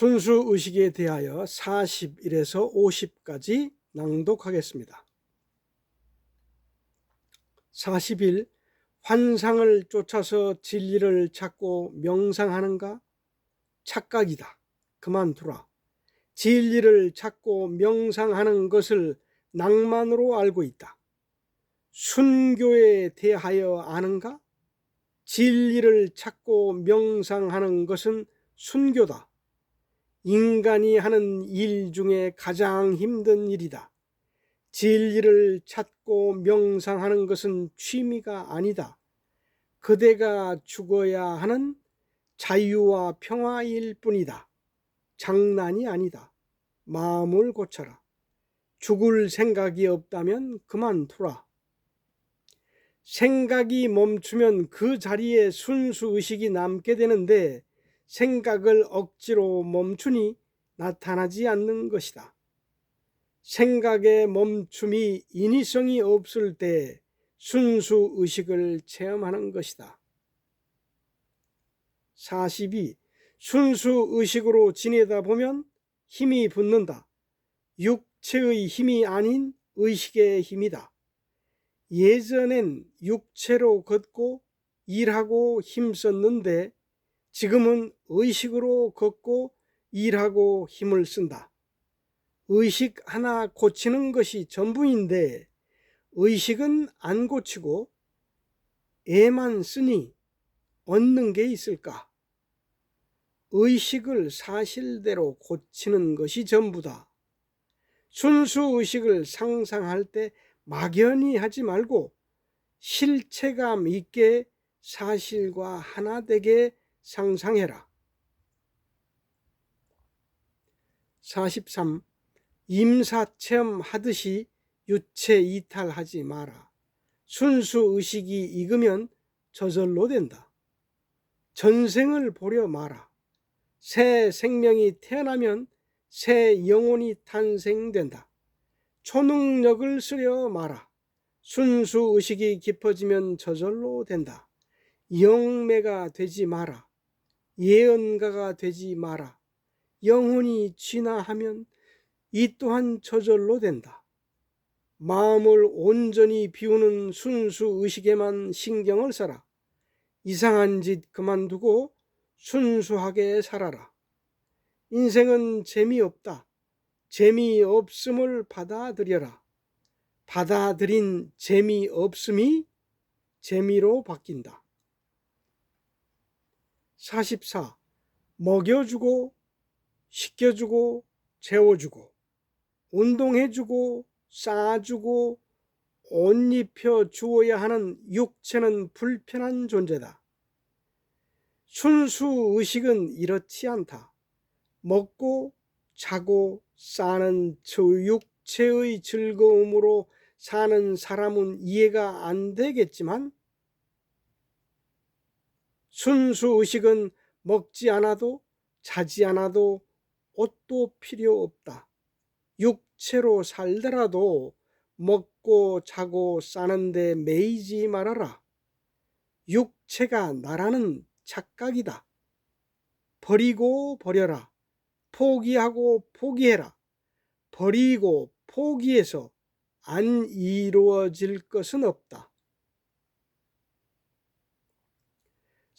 순수 의식에 대하여 41에서 50까지 낭독하겠습니다. 41. 환상을 쫓아서 진리를 찾고 명상하는가? 착각이다. 그만두라. 진리를 찾고 명상하는 것을 낭만으로 알고 있다. 순교에 대하여 아는가? 진리를 찾고 명상하는 것은 순교다. 인간이 하는 일 중에 가장 힘든 일이다. 진리를 찾고 명상하는 것은 취미가 아니다. 그대가 죽어야 하는 자유와 평화일 뿐이다. 장난이 아니다. 마음을 고쳐라. 죽을 생각이 없다면 그만두라. 생각이 멈추면 그 자리에 순수 의식이 남게 되는데 생각을 억지로 멈추니 나타나지 않는 것이다. 생각의 멈춤이 인위성이 없을 때 순수 의식을 체험하는 것이다. 42. 순수 의식으로 지내다 보면 힘이 붙는다. 육체의 힘이 아닌 의식의 힘이다. 예전엔 육체로 걷고 일하고 힘썼는데 지금은 의식으로 걷고 일하고 힘을 쓴다. 의식 하나 고치는 것이 전부인데 의식은 안 고치고 애만 쓰니 얻는 게 있을까? 의식을 사실대로 고치는 것이 전부다. 순수 의식을 상상할 때 막연히 하지 말고 실체감 있게 사실과 하나 되게 상상해라. 43. 임사체험 하듯이 유체 이탈하지 마라. 순수 의식이 익으면 저절로 된다. 전생을 보려 마라. 새 생명이 태어나면 새 영혼이 탄생된다. 초능력을 쓰려 마라. 순수 의식이 깊어지면 저절로 된다. 영매가 되지 마라. 예언가가 되지 마라. 영혼이 진화하면 이 또한 저절로 된다. 마음을 온전히 비우는 순수 의식에만 신경을 써라. 이상한 짓 그만두고 순수하게 살아라. 인생은 재미없다. 재미없음을 받아들여라. 받아들인 재미없음이 재미로 바뀐다. 44. 먹여주고, 시켜주고, 재워주고, 운동해주고, 싸주고, 옷 입혀 주어야 하는 육체는 불편한 존재다. 순수 의식은 이렇지 않다. 먹고, 자고, 싸는 저 육체의 즐거움으로 사는 사람은 이해가 안 되겠지만, 순수 의식은 먹지 않아도 자지 않아도 옷도 필요 없다. 육체로 살더라도 먹고 자고 싸는데 매이지 말아라. 육체가 나라는 착각이다. 버리고 버려라. 포기하고 포기해라. 버리고 포기해서 안 이루어질 것은 없다.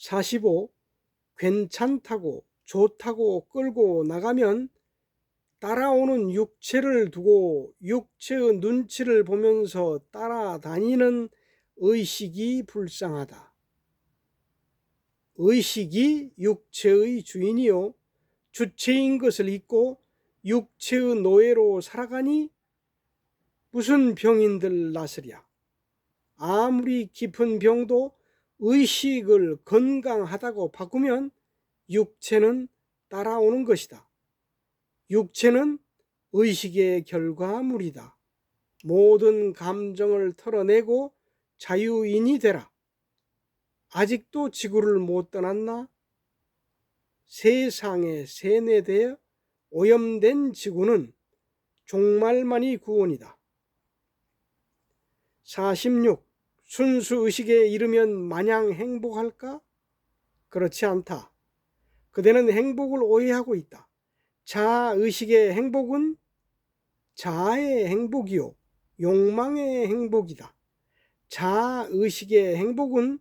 45. 괜찮다고 좋다고 끌고 나가면 따라오는 육체를 두고 육체의 눈치를 보면서 따라다니는 의식이 불쌍하다. 의식이 육체의 주인이요. 주체인 것을 잊고 육체의 노예로 살아가니 무슨 병인들 나서랴. 아무리 깊은 병도 의식을 건강하다고 바꾸면 육체는 따라오는 것이다. 육체는 의식의 결과물이다. 모든 감정을 털어내고 자유인이 되라. 아직도 지구를 못 떠났나? 세상에 세뇌되어 오염된 지구는 종말만이 구원이다. 46. 순수 의식에 이르면 마냥 행복할까? 그렇지 않다. 그대는 행복을 오해하고 있다. 자의식의 행복은 자아의 행복이요 욕망의 행복이다. 자의식의 행복은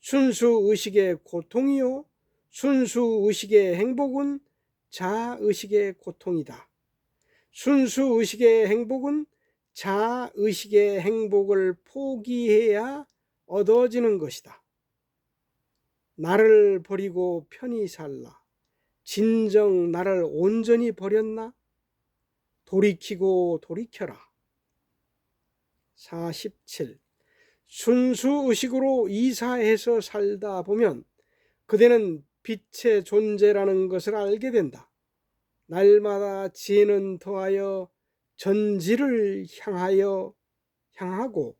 순수 의식의 고통이요 순수 의식의 행복은 자의식의 고통이다. 순수 의식의 행복은 자의식의 행복을 포기해야 얻어지는 것이다. 나를 버리고 편히 살라. 진정 나를 온전히 버렸나? 돌이키고 돌이켜라. 47. 순수 의식으로 이사해서 살다 보면 그대는 빛의 존재라는 것을 알게 된다. 날마다 지혜는 더하여 전지를 향하여 향하고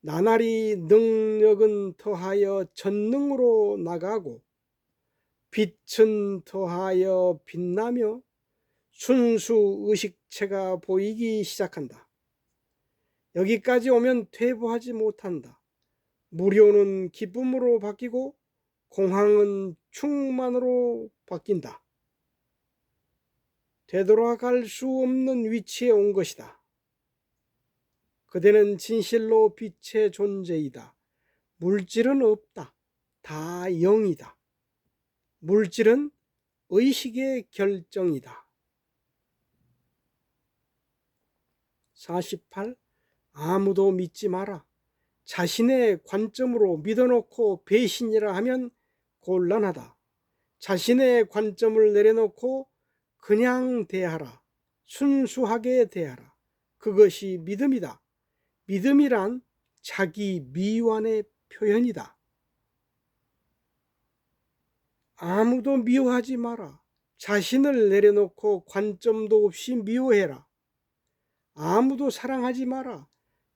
나날이 능력은 더하여 전능으로 나가고 빛은 더하여 빛나며 순수 의식체가 보이기 시작한다. 여기까지 오면 퇴보하지 못한다. 무료는 기쁨으로 바뀌고 공황은 충만으로 바뀐다. 되돌아갈 수 없는 위치에 온 것이다. 그대는 진실로 빛의 존재이다. 물질은 없다. 다 영이다. 물질은 의식의 결정이다. 48. 아무도 믿지 마라. 자신의 관점으로 믿어놓고 배신이라 하면 곤란하다. 자신의 관점을 내려놓고 그냥 대하라. 순수하게 대하라. 그것이 믿음이다. 믿음이란 자기 미완의 표현이다. 아무도 미워하지 마라. 자신을 내려놓고 관점도 없이 미워해라. 아무도 사랑하지 마라.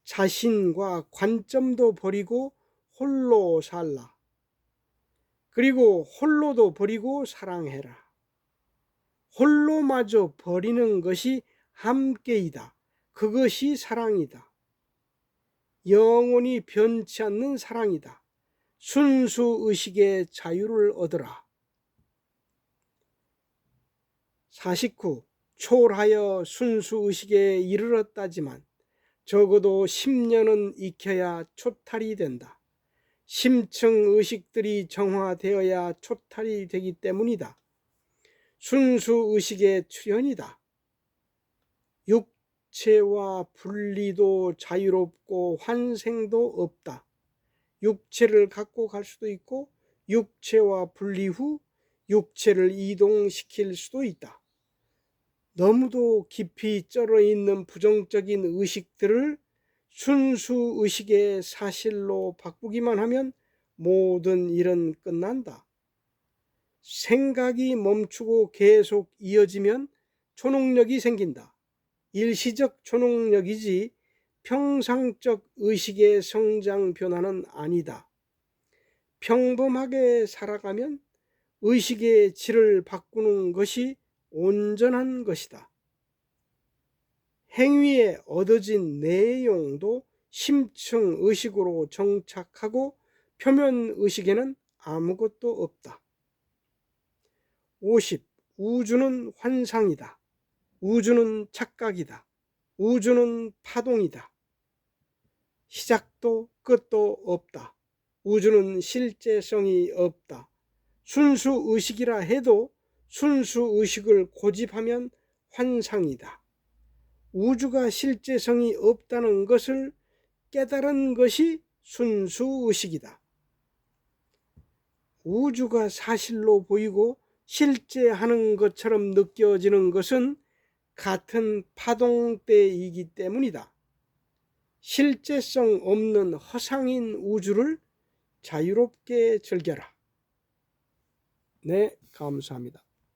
자신과 관점도 버리고 홀로 살라. 그리고 홀로도 버리고 사랑해라. 홀로마저 버리는 것이 함께이다. 그것이 사랑이다. 영원히 변치 않는 사랑이다. 순수 의식의 자유를 얻으라. 49. 초월하여 순수 의식에 이르렀다지만 적어도 10년은 익혀야 초탈이 된다. 심층 의식들이 정화되어야 초탈이 되기 때문이다. 순수 의식의 출현이다. 육체와 분리도 자유롭고 환생도 없다. 육체를 갖고 갈 수도 있고 육체와 분리 후 육체를 이동시킬 수도 있다. 너무도 깊이 쩔어 있는 부정적인 의식들을 순수 의식의 사실로 바꾸기만 하면 모든 일은 끝난다. 생각이 멈추고 계속 이어지면 초능력이 생긴다. 일시적 초능력이지 평상적 의식의 성장 변화는 아니다. 평범하게 살아가면 의식의 질을 바꾸는 것이 온전한 것이다. 행위에 얻어진 내용도 심층 의식으로 정착하고 표면 의식에는 아무것도 없다. 50. 우주는 환상이다. 우주는 착각이다. 우주는 파동이다. 시작도 끝도 없다. 우주는 실제성이 없다. 순수 의식이라 해도 순수 의식을 고집하면 환상이다. 우주가 실제성이 없다는 것을 깨달은 것이 순수 의식이다. 우주가 사실로 보이고 실제 하는 것처럼 느껴지는 것은 같은 파동대이기 때문이다. 실제성 없는 허상인 우주를 자유롭게 즐겨라. 네, 감사합니다.